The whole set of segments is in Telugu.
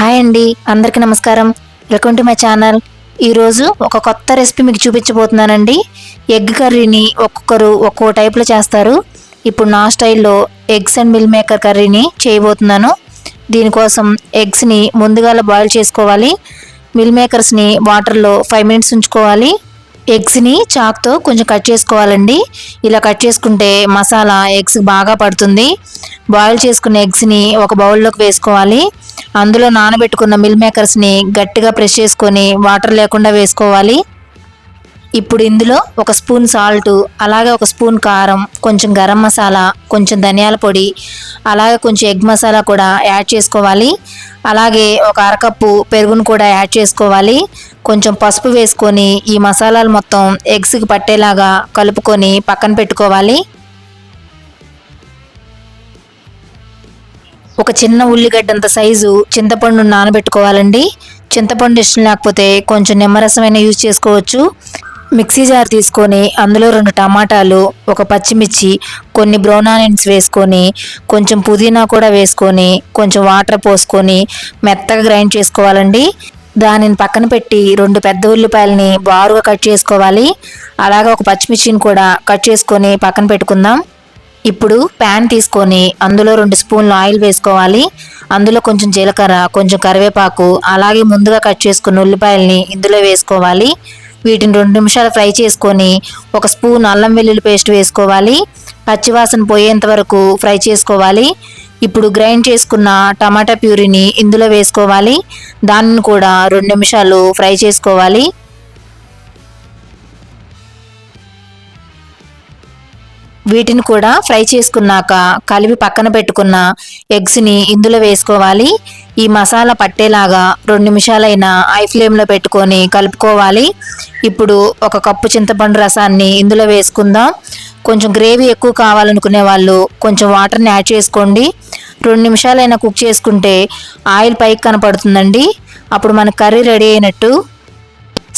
హాయ్ అండి అందరికీ నమస్కారం. వెల్కమ్ టు మై ఛానల్ ఈరోజు ఒక కొత్త రెసిపీ మీకు చూపించబోతున్నానండి. ఎగ్ కర్రీని ఒక్కొక్కరు ఒక్కో టైప్లో చేస్తారు. ఇప్పుడు నా స్టైల్లో ఎగ్స్ అండ్ మిల్ మేకర్ కర్రీని చేయబోతున్నాను. దీనికోసం ఎగ్స్ని ముందుగా బాయిల్ చేసుకోవాలి. మిల్ మేకర్స్ని వాటర్లో ఫైవ్ మినిట్స్ ఉంచుకోవాలి. ఎగ్స్ని చాక్తో కొంచెం కట్ చేసుకోవాలండి. ఇలా కట్ చేసుకుంటే మసాలా ఎగ్స్ బాగా పడుతుంది. బాయిల్ చేసుకున్న ఎగ్స్ని ఒక బౌల్లోకి వేసుకోవాలి. అందులో నానబెట్టుకున్న మిల్ మేకర్స్ని గట్టిగా ప్రెస్ చేసుకొని వాటర్ లేకుండా వేసుకోవాలి. ఇప్పుడు ఇందులో ఒక స్పూన్ సాల్ట్ అలాగే ఒక స్పూన్ కారం కొంచెం గరం మసాలా కొంచెం ధనియాల పొడి అలాగే కొంచెం ఎగ్ మసాలా కూడా యాడ్ చేసుకోవాలి. అలాగే ఒక అరకప్పు పెరుగును కూడా యాడ్ చేసుకోవాలి. కొంచెం పసుపు వేసుకొని ఈ మసాలాలు మొత్తం ఎగ్స్కి పట్టేలాగా కలుపుకొని పక్కన పెట్టుకోవాలి. ఒక చిన్న ఉల్లిగడ్డంత సైజు చింతపండు నానబెట్టుకోవాలండి. చింతపండు ఇష్టం లేకపోతే కొంచెం నిమ్మరసమైన యూజ్ చేసుకోవచ్చు. మిక్సీ జార్ తీసుకొని అందులో రెండు టమాటాలు ఒక పచ్చిమిర్చి కొన్ని బ్రౌన్ ఆనియన్స్ వేసుకొని కొంచెం పుదీనా కూడా వేసుకొని కొంచెం వాటర్ పోసుకొని మెత్తగా గ్రైండ్ చేసుకోవాలండి. దానిని పక్కన పెట్టి రెండు పెద్ద ఉల్లిపాయలని బారుగా కట్ చేసుకోవాలి. అలాగే ఒక పచ్చిమిర్చిని కూడా కట్ చేసుకొని పక్కన పెట్టుకుందాం. ఇప్పుడు ప్యాన్ తీసుకొని అందులో రెండు స్పూన్లు ఆయిల్ వేసుకోవాలి. అందులో కొంచెం జీలకర్ర కొంచెం కరివేపాకు అలాగే ముందుగా కట్ చేసుకున్న ఉల్లిపాయల్ని ఇందులో వేసుకోవాలి. వీటిని రెండు నిమిషాలు ఫ్రై చేసుకొని ఒక స్పూన్ అల్లం వెల్లుల్లి పేస్ట్ వేసుకోవాలి. పచ్చివాసన పోయేంత వరకు ఫ్రై చేసుకోవాలి. ఇప్పుడు గ్రైండ్ చేసుకున్న టమాటా ప్యూరీని ఇందులో వేసుకోవాలి. దానిని కూడా రెండు నిమిషాలు ఫ్రై చేసుకోవాలి. వీటిని కూడా ఫ్రై చేసుకున్నాక కలిపి పక్కన పెట్టుకున్న ఎగ్స్ని ఇందులో వేసుకోవాలి. ఈ మసాలా పట్టేలాగా రెండు నిమిషాలైనా ఐ ఫ్లేమ్లో పెట్టుకొని కలుపుకోవాలి. ఇప్పుడు ఒక కప్పు చింతపండు రసాన్ని ఇందులో వేసుకుందాం. కొంచెం గ్రేవీ ఎక్కువ కావాలనుకునే వాళ్ళు కొంచెం వాటర్ని యాడ్ చేసుకోండి. రెండు నిమిషాలైనా కుక్ చేసుకుంటే ఆయిల్ పైకి కనపడుతుందండి. అప్పుడు మన కర్రీ రెడీ అయినట్టు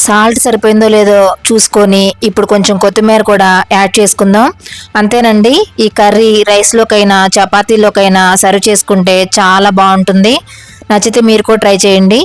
సాల్ట్ సరిపోయిందో లేదో చూసుకొని ఇప్పుడు కొంచెం కొత్తిమీర కూడా యాడ్ చేసుకుందాం. అంతేనండి ఈ కర్రీ రైస్లోకైనా చపాతీలోకైనా సర్వ్ చేసుకుంటే చాలా బాగుంటుంది. నచ్చితే మీరు కూడా ట్రై చేయండి.